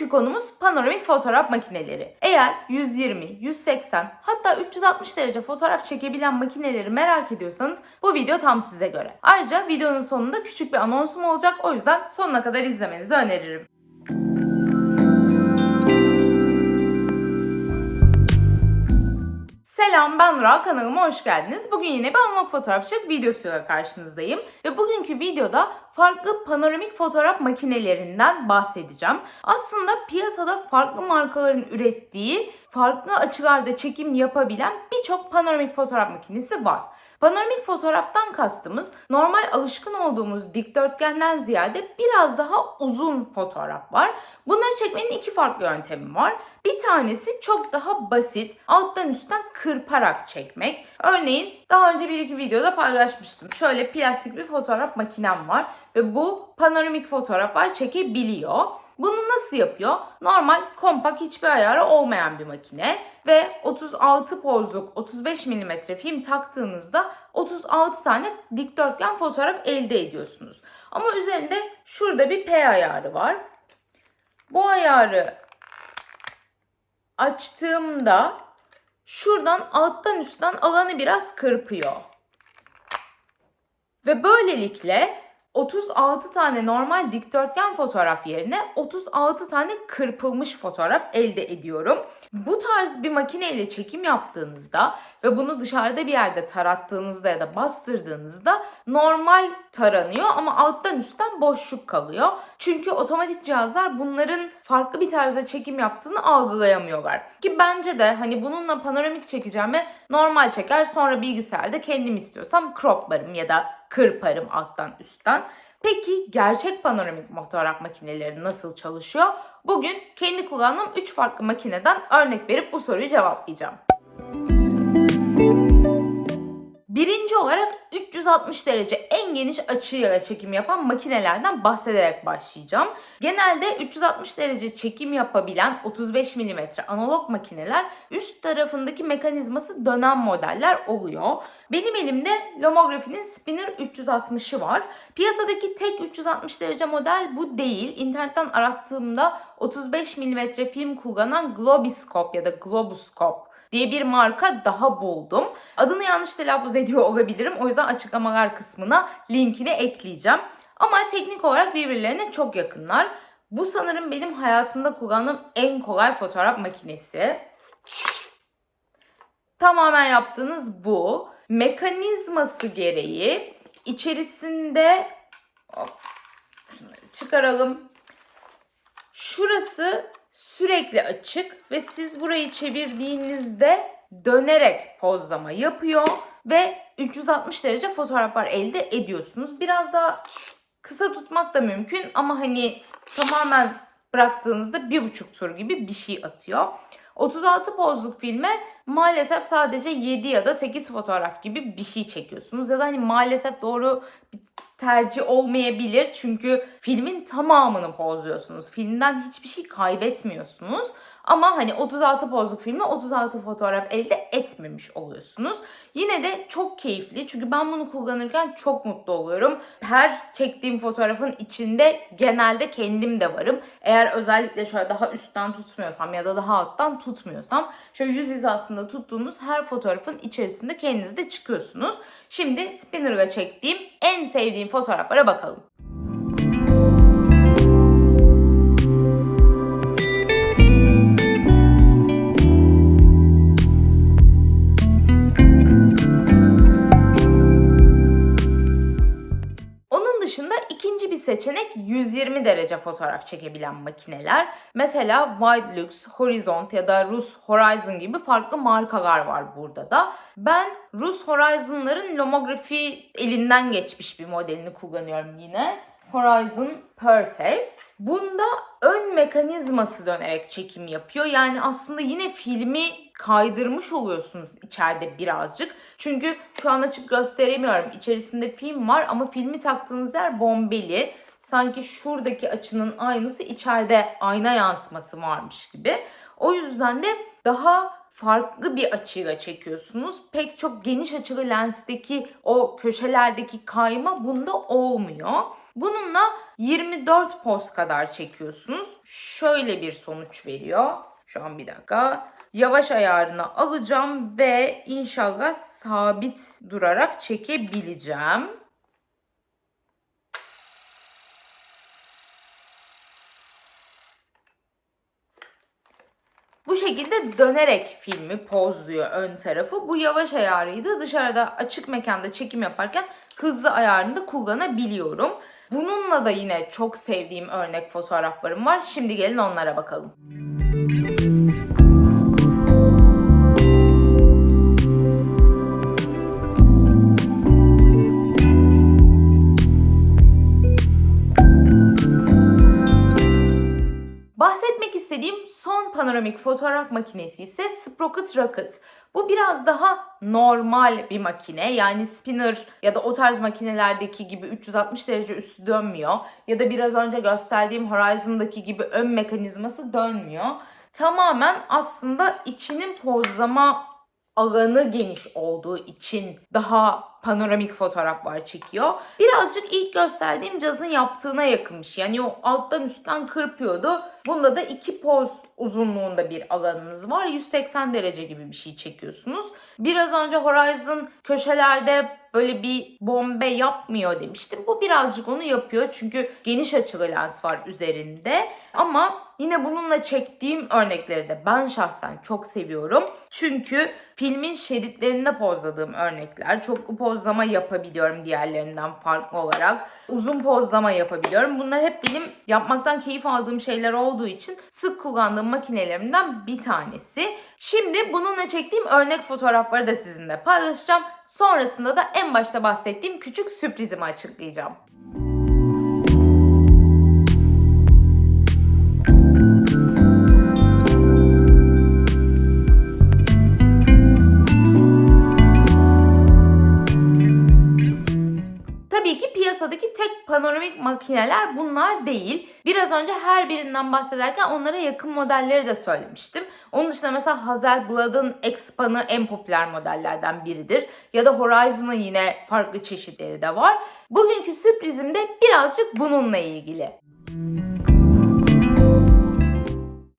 Bugünkü konumuz panoramik fotoğraf makineleri. Eğer 120, 180 hatta 360 derece fotoğraf çekebilen makineleri merak ediyorsanız bu video tam size göre. Ayrıca videonun sonunda küçük bir anonsum olacak o yüzden sonuna kadar izlemenizi öneririm. Selam ben Nura kanalıma hoş geldiniz. Bugün yine bir analog fotoğrafçılık videosuyla karşınızdayım. Ve bugünkü videoda farklı panoramik fotoğraf makinelerinden bahsedeceğim. Aslında piyasada farklı markaların ürettiği, farklı açılarda çekim yapabilen birçok panoramik fotoğraf makinesi var. Panoramik fotoğraftan kastımız normal alışkın olduğumuz dikdörtgenden ziyade biraz daha uzun fotoğraf var. Bunları çekmenin iki farklı yöntemi var. Bir tanesi çok daha basit, alttan üstten kırparak çekmek. Örneğin daha önce bir iki videoda paylaşmıştım. Şöyle plastik bir fotoğraf makinem var ve bu panoramik fotoğraflar çekebiliyor. Bunu nasıl yapıyor? Normal kompakt hiçbir ayarı olmayan bir makine ve 36 pozluk 35 mm film taktığınızda 36 tane dikdörtgen fotoğraf elde ediyorsunuz. Ama üzerinde şurada bir P ayarı var. Bu ayarı açtığımda şuradan alttan üstten alanı biraz kırpıyor. Ve böylelikle 36 tane normal dikdörtgen fotoğraf yerine 36 tane kırpılmış fotoğraf elde ediyorum. Bu tarz bir makineyle çekim yaptığınızda ve bunu dışarıda bir yerde tarattığınızda ya da bastırdığınızda normal taranıyor ama alttan üstten boşluk kalıyor. Çünkü otomatik cihazlar bunların farklı bir tarzda çekim yaptığını algılayamıyorlar. Ki bence de hani bununla panoramik çekeceğime normal çeker sonra bilgisayarda kendim istiyorsam croplarım ya da kırparım alttan üstten. Peki gerçek panoramik fotoğraf makineleri nasıl çalışıyor? Bugün kendi kullandığım 3 farklı makineden örnek verip bu soruyu cevaplayacağım. Birinci olarak 360 derece en geniş açıyla çekim yapan makinelerden bahsederek başlayacağım. Genelde 360 derece çekim yapabilen 35 mm analog makineler üst tarafındaki mekanizması dönen modeller oluyor. Benim elimde Lomography'nin Spinner 360'ı var. Piyasadaki tek 360 derece model bu değil. İnternetten arattığımda 35 mm film kullanan Globiscope ya da Globuscope diye bir marka daha buldum. Adını yanlış telaffuz ediyor olabilirim. O yüzden açıklamalar kısmına linkini ekleyeceğim. Ama teknik olarak birbirlerine çok yakınlar. Bu sanırım benim hayatımda kullandığım en kolay fotoğraf makinesi. Tamamen yaptığınız bu. Mekanizması gereği içerisinde çıkaralım. Şurası sürekli açık ve siz burayı çevirdiğinizde dönerek pozlama yapıyor ve 360 derece fotoğraflar elde ediyorsunuz. Biraz daha kısa tutmak da mümkün ama hani tamamen bıraktığınızda bir buçuk tur gibi bir şey atıyor. 36 pozluk filme maalesef sadece 7 ya da 8 fotoğraf gibi bir şey çekiyorsunuz. Ya da hani maalesef doğru bir tercih olmayabilir. Çünkü filmin tamamını pozluyorsunuz. Filmden hiçbir şey kaybetmiyorsunuz. Ama hani 36 pozluk filmle 36 fotoğraf elde etmemiş oluyorsunuz. Yine de çok keyifli çünkü ben bunu kullanırken çok mutlu oluyorum. Her çektiğim fotoğrafın içinde genelde kendim de varım. Eğer özellikle şöyle daha üstten tutmuyorsam ya da daha alttan tutmuyorsam şöyle yüz hizasında tuttuğunuz her fotoğrafın içerisinde kendiniz de çıkıyorsunuz. Şimdi spinner'la çektiğim en sevdiğim fotoğraflara bakalım. 120 derece fotoğraf çekebilen makineler. Mesela Widelux, Horizont ya da Rus Horizon gibi farklı markalar var burada da. Ben Rus Horizon'ların lomografi elinden geçmiş bir modelini kullanıyorum yine. Horizon Perfect. Bunda ön mekanizması dönerek çekim yapıyor. Yani aslında yine filmi kaydırmış oluyorsunuz içeride birazcık. Çünkü şu an açıp gösteremiyorum. İçerisinde film var ama filmi taktığınız yer bombeli. Sanki şuradaki açının aynısı içeride ayna yansıması varmış gibi. O yüzden de daha farklı bir açıyla çekiyorsunuz. Pek çok geniş açılı lensteki o köşelerdeki kayma bunda olmuyor. Bununla 24 poz kadar çekiyorsunuz. Şöyle bir sonuç veriyor. Şu an bir dakika. Yavaş ayarını alacağım ve inşallah sabit durarak çekebileceğim. Bu şekilde dönerek filmi pozluyor ön tarafı. Bu yavaş ayarıydı. Dışarıda açık mekanda çekim yaparken hızlı ayarını da kullanabiliyorum. Bununla da yine çok sevdiğim örnek fotoğraflarım var. Şimdi gelin onlara bakalım. Bahsetmek panoramik fotoğraf makinesi ise Sprocket Rocket. Bu biraz daha normal bir makine. Yani spinner ya da o tarz makinelerdeki gibi 360 derece üstü dönmüyor. Ya da biraz önce gösterdiğim Horizon'daki gibi ön mekanizması dönmüyor. Tamamen aslında içinin pozlama alanı geniş olduğu için daha panoramik fotoğraflar çekiyor. Birazcık ilk gösterdiğim cazın yaptığına yakınmış. Yani o alttan üstten kırpıyordu. Bunda da iki poz uzunluğunda bir alanınız var. 180 derece gibi bir şey çekiyorsunuz. Biraz önce Horizon köşelerde böyle bir bombe yapmıyor demiştim. Bu birazcık onu yapıyor çünkü geniş açılı lens var üzerinde. Ama yine bununla çektiğim örnekleri de ben şahsen çok seviyorum. Çünkü filmin şeritlerinde pozladığım örnekler. Çoklu pozlama yapabiliyorum diğerlerinden farklı olarak. Uzun pozlama yapabiliyorum. Bunlar hep benim yapmaktan keyif aldığım şeyler olduğu için sık kullandığım makinelerimden bir tanesi. Şimdi bununla çektiğim örnek fotoğrafları da sizinle paylaşacağım. Sonrasında da en başta bahsettiğim küçük sürprizimi açıklayacağım. Tabii ki piyasadaki tek panoramik makineler bunlar değil. Biraz önce her birinden bahsederken onlara yakın modelleri de söylemiştim. Onun dışında mesela Hasselblad'ın X-Pan'ı en popüler modellerden biridir. Ya da Horizon'ın yine farklı çeşitleri de var. Bugünkü sürprizim de birazcık bununla ilgili.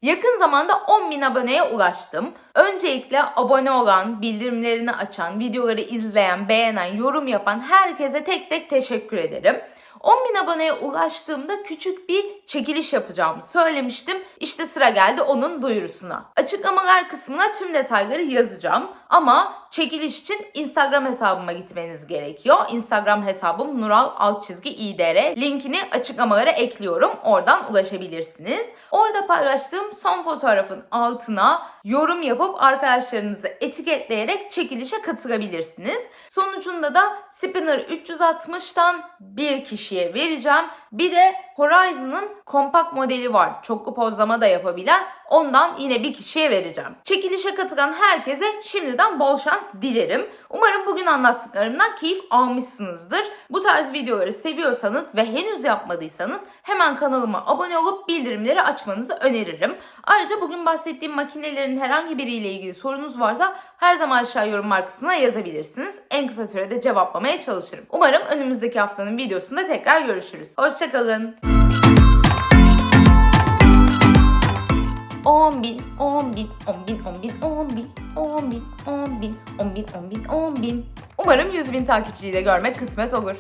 Yakın zamanda 10.000 aboneye ulaştım. Öncelikle abone olan, bildirimlerini açan, videoları izleyen, beğenen, yorum yapan herkese tek tek teşekkür ederim. 10.000 aboneye ulaştığımda küçük bir çekiliş yapacağımı söylemiştim. İşte sıra geldi onun duyurusuna. Açıklamalar kısmına tüm detayları yazacağım. Ama çekiliş için Instagram hesabıma gitmeniz gerekiyor. Instagram hesabım Nural alt çizgi IDR. Linkini açıklamalara ekliyorum. Oradan ulaşabilirsiniz. Orada paylaştığım son fotoğrafın altına yorum yapıp arkadaşlarınızı etiketleyerek çekilişe katılabilirsiniz. Sonucunda da Spinner 360'tan bir kişiye vereceğim. Bir de Horizon'ın kompakt modeli var. Çoklu pozlama da yapabilen. Ondan yine bir kişiye vereceğim. Çekilişe katılan herkese şimdiden bol şans dilerim. Umarım bugün anlattıklarımdan keyif almışsınızdır. Bu tarz videoları seviyorsanız ve henüz yapmadıysanız hemen kanalıma abone olup bildirimleri açmanızı öneririm. Ayrıca bugün bahsettiğim makinelerin herhangi biriyle ilgili sorunuz varsa her zaman aşağı yorumlar kısmına yazabilirsiniz. En kısa sürede cevaplamaya çalışırım. Umarım önümüzdeki haftanın videosunda tekrar görüşürüz. Hoşçakalın. 10 bin, 10 bin, 10 bin, 10 bin, 10 bin, 10 bin, 10 bin, 10 bin, 10 bin, 10 bin. Umarım 100 bin takipçiyi de görmek kısmet olur.